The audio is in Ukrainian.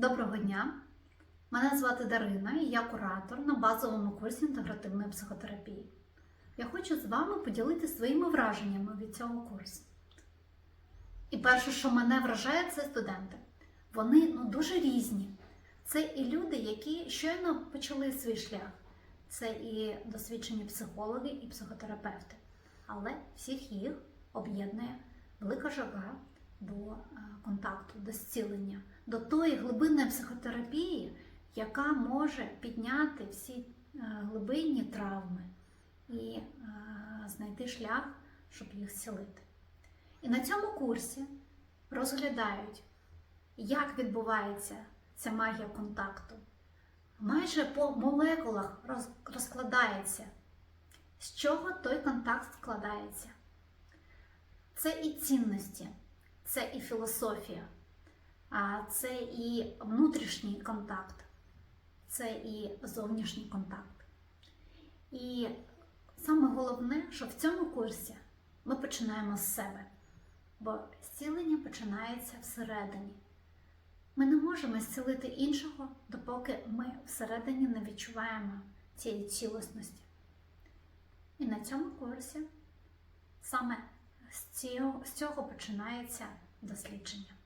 Доброго дня! Мене звати Дарина і я куратор на базовому курсі інтегративної психотерапії. Я хочу з вами поділитися своїми враженнями від цього курсу. І перше, що мене вражає, це студенти. Вони ну, дуже різні. Це і люди, які щойно почали свій шлях. Це і досвідчені психологи і психотерапевти. Але всіх їх об'єднує велика жага контакту, до зцілення, до тої глибинної психотерапії, яка може підняти всі е, глибинні травми і е, знайти шлях, щоб їх зцілити. І на цьому курсі розглядають, як відбувається ця магія контакту. Майже по молекулах розкладається, з чого той контакт складається. Це і цінності, це і філософія, це і внутрішній контакт, це і зовнішній контакт. І саме головне, що в цьому курсі ми починаємо з себе, бо зцілення починається всередині. Ми не можемо зцілити іншого, допоки ми всередині не відчуваємо цієї цілісності. І на цьому курсі саме з цього починається дослідження.